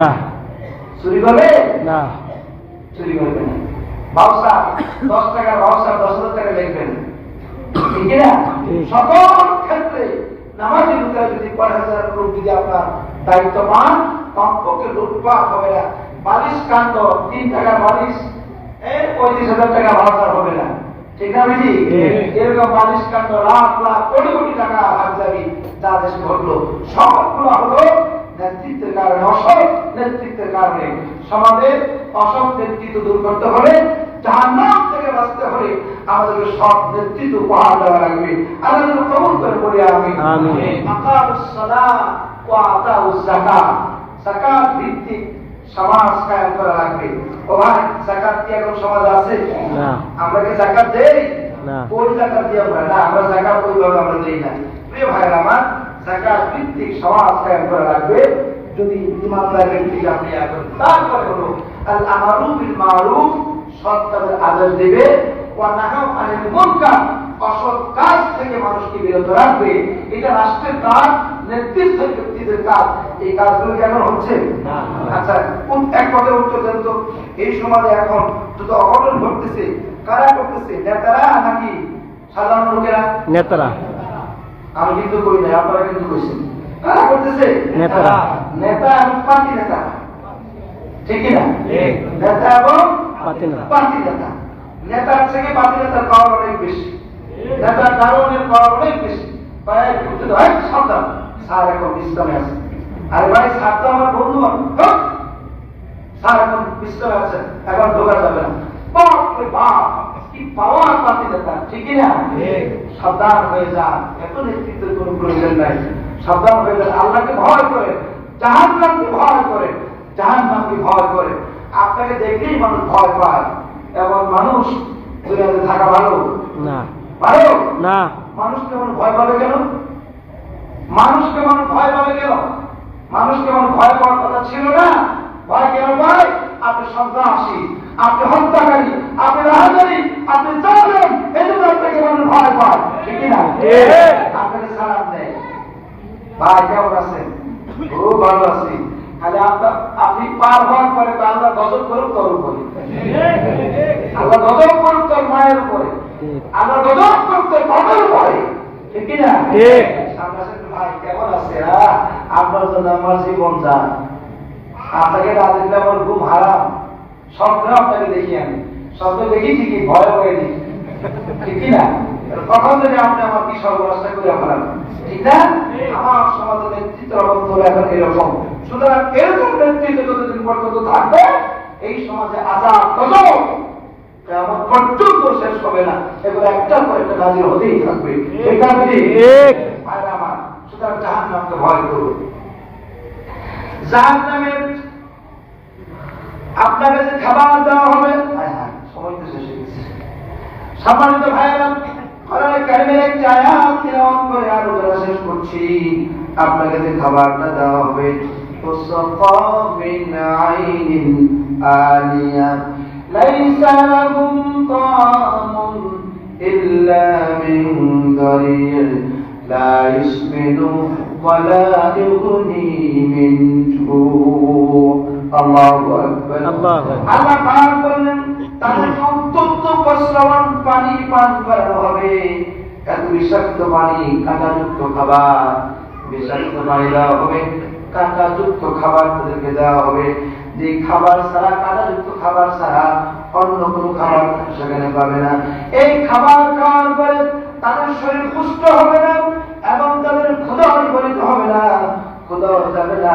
না। চুরি করবে? না। চুরি করবে না। ব্যবসা দশ টাকার ব্যবসা দশ হাজার টাকা লিখবেন ঠিক না সকল ক্ষেত্রে নামাজি লোকেরা যদি পাঁচ হাজার লোক যদি আপনার দায়িত্ব পান কমপক্ষে লুটপাট হবে না। বালিশ কাণ্ড তিন টাকার বালিশ এই পঁয়ত্রিশ হাজার টাকা ভাড়া হবে না। ঠিক না বুঝি এরকম বালিশ কাণ্ড লাখ লাখ কোটি কোটি টাকা যাবি যা দেশে ঘটলো। সবগুলো হলো নেতৃত্বের কারণে অসৎ নেতৃত্বের কারণে সমাজের অসৎ নেতৃত্ব দূর করতে হলে জাহান্নাম থেকে বাঁচতে হলে আমাদেরকে সৎ নেতৃত্ব উপহার দেওয়া লাগবে। আল্লাহ কবুল করে বলি আমি ভিত্তিক সমাজ কায়েম করা লাগবে। ও ভাই যাকাত কি এখন সমাজ আছে? আমরা কি যাকাত দেই? না। ওই জাকাত দিয়ে আমরা না আমরা জাকাত ওইভাবে আমরা দেই না। প্রিয় ভাইরা আমার জাকাত ভিত্তিক সমাজ কায়েম করা লাগবে। যদি ইমানদার ব্যক্তি আপনি এখন তারপরে হলো আল আমারু বিল মারুফ সৎ কাজের আদেশ দেবে। ওয়া আনিল মুনকার অসৎ কাজ থেকে মানুষকে বিরত রাখবে। এটা রাষ্ট্রের কাজ নেতৃত্ব ব্যক্তিদের কাজ। এই কাজগুলো কি এখন হচ্ছে? না। আচ্ছা কোন এক উত্তর দেন তো। এই সমাজে এখন যত অঘটন ঘটতেছে কারা করতেছে? নেতারা নাকি সাধারণ লোকেরা? নেতারা। আমি কিন্তু করি নাই আপনারা কিন্তু কইছেন। কারা করতেছে নেতারা। নেতা এবং পার্টি নেতা। ঠিক কি না নেতা এবং পার্টি নেতা। পার্টি নেতা। নেতার থেকে পার্টি নেতার পাওয়ার অনেক বেশি। নেতার কারণের পাওয়ার অনেক বেশি। ভাই ঘুরতে এই সাবধান। স্যার এখন বিশ্রামে আছে। আরে ভাই স্যার তো আমার বন্ধু আমি স্যার এখন বিশ্রামে আছে। এখন ঢোকা যাবে না। বাপ রে বাপ। কি পাওয়ার পার্টি নেতা ঠিক না? সাবধান হয়ে যান। এত নেতৃত্বের কোনো প্রয়োজন নাই। সাবধান হয়ে যান। আল্লাহকে ভয় করে জাহান নামকে ভয় করে জাহান নামকে ভয় করে আপনাকে দেখলেই মানুষ ভয় পায়। এবং মানুষ দুনিয়াতে থাকা ভালো? না। ভালো? না। মানুষ কেমন ভয় পাবে কেন? মানুষ কেমন ভয় পাবে কেন? মানুষ কেমন ভয় পাওয়ার কথা ছিল না? ভয় কেন পায়? আপনি সন্ত্রাসী। আপনি হত্যাকারী আপনি রাহাজারি আপনি জানেন এই জন্য আপনাকে মানুষ ভয় পায় ঠিক না ঠিক। আপনাকে সালাম দেয় ভাই কেমন আছেন খুব ভালো আছি খালি আপনার আপনি পার হওয়ার পরে তো আল্লাহ গজব করুক তোর উপরে আল্লাহ গজব করুক তোর মায়ের উপরে। আল্লাহ গজব করুক তোর বাবার উপরে। ঠিক না? ঠিক। সামনে আসেন, ভাই কেমন আছে হ্যাঁ? আপনার জন্য আমার জীবন যান আপনাকে না আমার খুব হারাম। স্বপ্নে আপনাকে দেখি আমি। স্বপ্নে দেখি ঠিকই ভয় ভয়ে দেখি ঠিক না? কখন থেকে আপনি আমার কি সর্বনাশটা করে ফেলান? ঠিক না? আমার সমাজের নেতৃত্ব অবস্থা এখন এরকম। সুতরাং এরকম নেতৃত্ব যতদিন পর্যন্ত থাকবে এই সমাজে আজাদ কত কেমন পর্যন্ত শেষ হবে না। এগুলো একটার পর একটা নাজির হতেই থাকবে। ঠিক আছে আমার সুতরাং জাহান নামকে ভয় করুন জাহান নামের আপনাকে যে খাবার দেওয়া হবে হায় হায়, সময় তো শেষ হয়ে গেছে। সম্মানিত ভাইয়েরা কোরআনে কারিমের একটি আয়াত তিলাওয়াত করে আলোচনা শেষ করছি আপনাকে যে খাবারটা দেওয়া হবে তুসকা মিন আইনিন আলিয়া লাইসা লাহুম তাআমুন ইল্লা মিন দারিয় لا يسمن ولا يغني من جوع الله أكبر আল্লাহু আকবার। আল্লাহ পান করলেন তাদেরকে অত্যন্ত প্রশ্রবণ পানি পান করানো হবে। এত বিষাক্ত পানি কাঁটাযুক্ত খাবার বিষাক্ত পানি দেওয়া হবে কাঁটাযুক্ত খাবার তাদেরকে দেওয়া হবে। যে খাবার ছাড়া কাঁটাযুক্ত খাবার ছাড়া অন্য কোনো খাবার সেখানে পাবে না। এই খাবার খাওয়ার পরে তাদের শরীর পুষ্ট হবে না এবং তাদের ক্ষুধা নিবারিত হবে না। ক্ষুধা যাবে না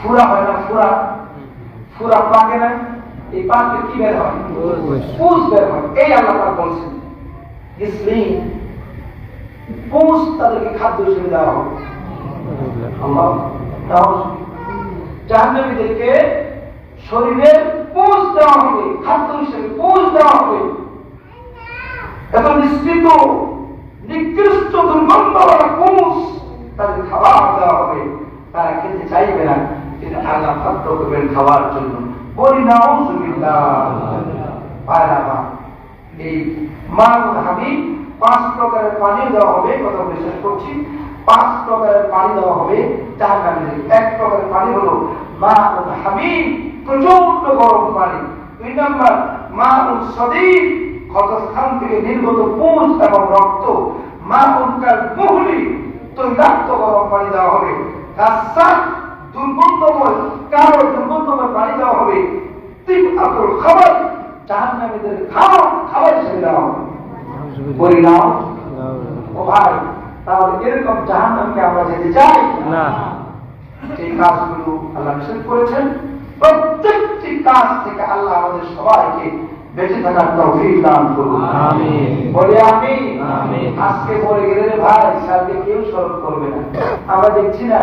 ফুরা হয় না ফুরা ফুরা পাকে না এই পাকে কি বের হয়? পুষ বের হয়। এই আল্লাহ পাক বলছেন ইসলিম পুষ তাদেরকে খাদ্য হিসেবে দেওয়া হবে। আল্লাহ তাও জাহ্নবীদেরকে শরীরের পোষ দেওয়া হবে খাদ্য হিসেবে পোষ দেওয়া হবে। এত নিশ্চিত নিকৃষ্ট দুর্গন্ধ কোষ তাদের খাবার দেওয়া হবে তারা খেতে চাইবে না কিন্তু আল্লাহ খাদ্য করবেন খাওয়ার জন্য। বলি না এই হাবিব পাঁচ প্রকারের পানি দেওয়া হবে, কথা করছি। পাঁচ প্রকারের পানি দেওয়া হবে এক প্রকারের পানি হলো হাবিব প্রচণ্ড গরম পানি। দুই নম্বর মাহুল সদীপ ক্ষতস্থান থেকে নির্গত পুঁজ এবং রক্ত। মা উনকার মুহলি তৈলাক্ত গরম পানি দেওয়া হবে। কাসার দুর্গন্ধময় কারও দুর্গন্ধময় পানি দেওয়া হবে। খাবার জাহান্নামীদের খাওয়া খাবার হিসেবে দেওয়া হবে। পরিণাম ও ভাই তাহলে এরকম আমরা যেতে চাই? না। এই কাজগুলো আল্লাহ নিষেধ করেছেন প্রত্যেকটি কাজ থেকে আল্লাহ আমাদের সবাইকে বেঁচে থাকার তৌফিক দান করুন। বলে আমি আজকে মরে গেলে ভাই সাথে কেউ স্মরণ করবে না। আমরা দেখছি না।